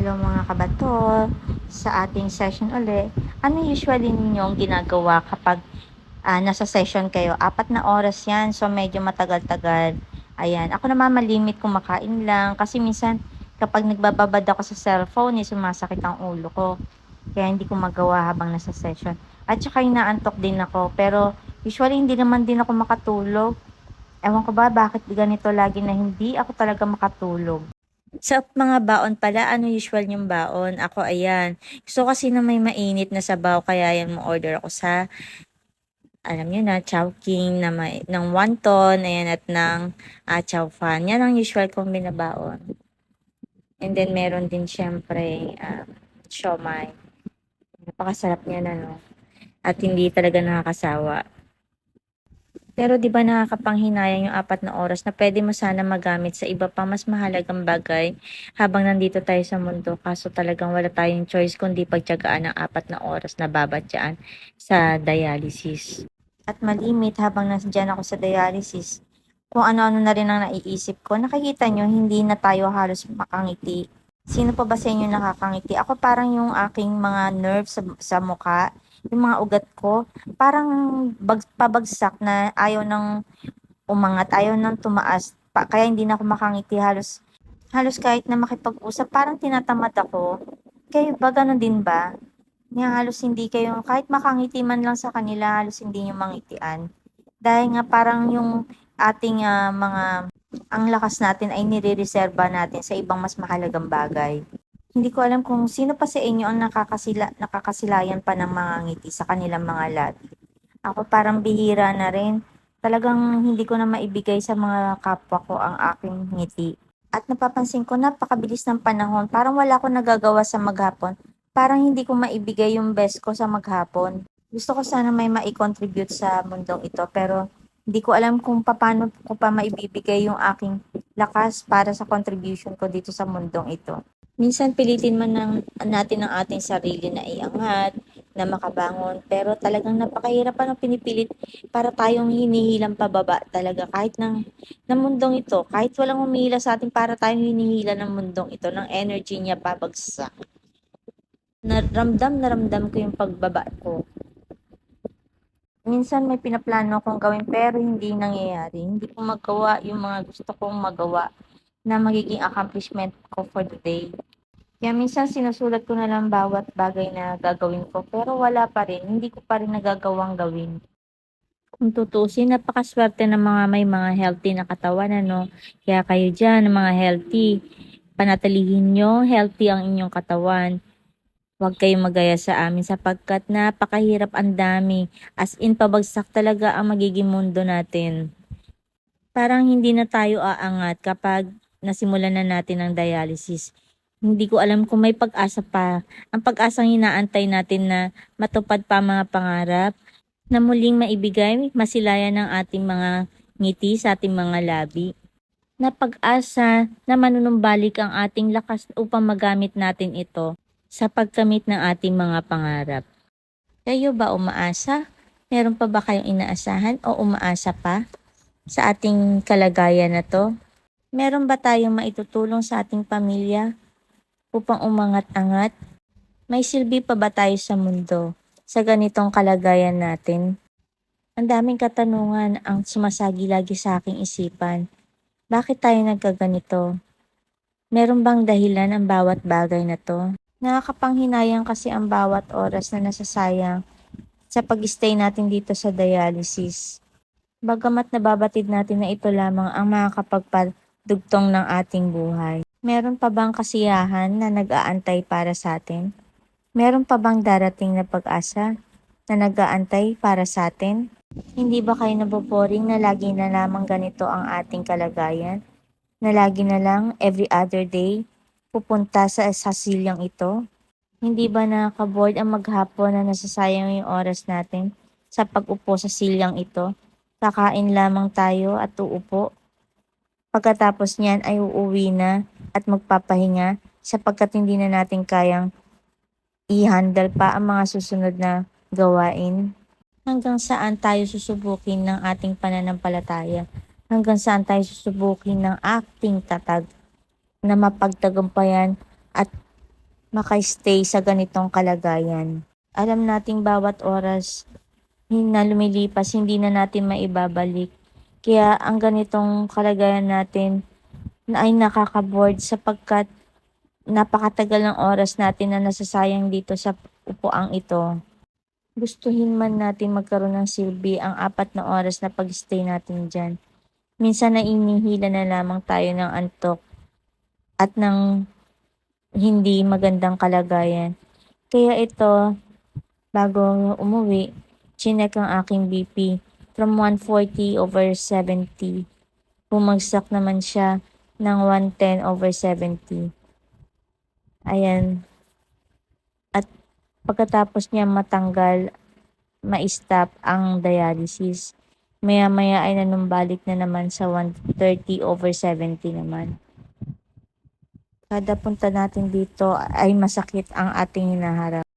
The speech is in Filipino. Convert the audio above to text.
Hello mga kabato, sa ating session uli, ano usually ninyong ginagawa kapag ah, nasa session kayo? Apat na oras yan, so medyo matagal-tagal. Ayan, ako naman malimit kumakain lang kasi minsan kapag nagbababad ako sa cellphone, eh, sumasakit ang ulo ko. Kaya hindi ko magawa habang nasa session. At saka inaantok din ako, pero usually hindi naman din ako makatulog. Ewan ko ba bakit ganito lagi na hindi ako talaga makatulog. Sa mga baon pala, ano usual yung baon? Ako, ayan. Gusto kasi na may mainit na sabaw, kaya yan mo order ako sa, alam nyo na, Chowking na may, ng wonton, ayan, at ng uh, chow fan. Yan ang usual kong binabaon. And then, meron din syempre, um, siomay. Napakasarap niya na, no? At hindi talaga nakakasawa. Pero 'di ba nakakapanghinayang yung apat na oras na pwede mo sana magamit sa iba pa mas mahalagang bagay habang nandito tayo sa mundo kaso talagang wala tayong choice kundi pagtiyagaan ng apat na oras na babatyaan sa dialysis. At malimit habang nandiyan ako sa dialysis, kung ano-ano na rin ang naiisip ko, nakikita nyo hindi na tayo halos makangiti. Sino pa ba sa inyo nakakangiti? Ako parang yung aking mga nerves sa, sa mukha, yung mga ugat ko, parang bag, pabagsak na ayaw nang umangat, ayaw nang tumaas. Pa, kaya hindi na ako makangiti halos halos kahit na makipag-usap, parang tinatamad ako. Kayo ba ganun din ba? Nga halos hindi kayo, kahit makangiti man lang sa kanila, halos hindi nyo mangitian. Dahil nga parang yung ating uh, mga, ang lakas natin ay nire-reserva natin sa ibang mas mahalagang bagay. Hindi ko alam kung sino pa sa inyo ang nakakasila, nakakasilayan pa ng mga ngiti sa kanilang mga labi. Ako parang bihira na rin. Talagang hindi ko na maibigay sa mga kapwa ko ang aking ngiti. At napapansin ko napakabilis ng panahon. Parang wala akong nagagawa sa maghapon. Parang hindi ko maibigay yung best ko sa maghapon. Gusto ko sana may mai-contribute sa mundong ito pero hindi ko alam kung paano ko pa maibibigay yung aking lakas para sa contribution ko dito sa mundong ito. Minsan pilitin man ng, natin ang ating sarili na iangat, na makabangon, pero talagang napakahirap pa ng pinipilit para tayong hinihilang pababa talaga kahit ng, ng mundong ito, kahit walang humihila sa atin para tayong hinihila ng mundong ito, ng energy niya pabagsak. Naramdam, naramdam ko yung pagbaba ko. Minsan may pinaplano akong gawin pero hindi nangyayari. Hindi ko magawa yung mga gusto kong magawa na magiging accomplishment ko for the day. Kaya minsan sinusulat ko na lang bawat bagay na gagawin ko pero wala pa rin, hindi ko pa rin nagagawang gawin. Kung tutusin, napakaswerte ng mga may mga healthy na katawan, ano. Kaya kayo dyan, mga healthy, panatilihin nyo, healthy ang inyong katawan. Huwag kayong magaya sa amin sapagkat napakahirap ang dami. As in, pabagsak talaga ang magiging mundo natin. Parang hindi na tayo aangat kapag nasimulan na natin ang dialysis hindi ko alam kung may pag-asa pa. Ang pag-asang inaantay natin na matupad pa mga pangarap, na muling maibigay masilayan ng ating mga ngiti sa ating mga labi. Na pag-asa na manunumbalik ang ating lakas upang magamit natin ito sa pagkamit ng ating mga pangarap. Kayo ba umaasa? Meron pa ba kayong inaasahan o umaasa pa sa ating kalagayan na to? Meron ba tayong maitutulong sa ating pamilya upang umangat-angat? May silbi pa ba tayo sa mundo sa ganitong kalagayan natin? Ang daming katanungan ang sumasagi lagi sa aking isipan. Bakit tayo nagkaganito? Meron bang dahilan ang bawat bagay na to? Nakakapanghinayang kasi ang bawat oras na nasasayang sa pag-stay natin dito sa dialysis. Bagamat nababatid natin na ito lamang ang makakapagpadugtong ng ating buhay. Meron pa bang kasiyahan na nag-aantay para sa atin? Meron pa bang darating na pag-asa na nag-aantay para sa atin? Hindi ba kayo naboboring na lagi na lamang ganito ang ating kalagayan? Na lagi na lang every other day pupunta sa, sa silyang ito? Hindi ba nakaka-board ang maghapon na nasasayang yung oras natin sa pag-upo sa silyang ito? Kakain lamang tayo at uupo. Pagkatapos niyan ay uuwi na at magpapahinga sapagkat hindi na natin kayang i-handle pa ang mga susunod na gawain. Hanggang saan tayo susubukin ng ating pananampalataya? Hanggang saan tayo susubukin ng ating tatag na mapagtagumpayan at makastay sa ganitong kalagayan. Alam nating bawat oras na lumilipas, hindi na natin maibabalik. Kaya ang ganitong kalagayan natin na ay nakaka-board sapagkat napakatagal ng oras natin na nasasayang dito sa upuang ito. Gustuhin man natin magkaroon ng silbi ang apat na oras na pag-stay natin dyan. Minsan na inihila na lamang tayo ng antok at ng hindi magandang kalagayan. Kaya ito, bago umuwi, chinek ang aking BP from 140 over 70. Bumagsak naman siya ng 110 over 70. Ayan. At pagkatapos niya matanggal, ma-stop ang dialysis. Maya-maya ay nanumbalik na naman sa 130 over 70 naman. Kada punta natin dito ay masakit ang ating hinaharap.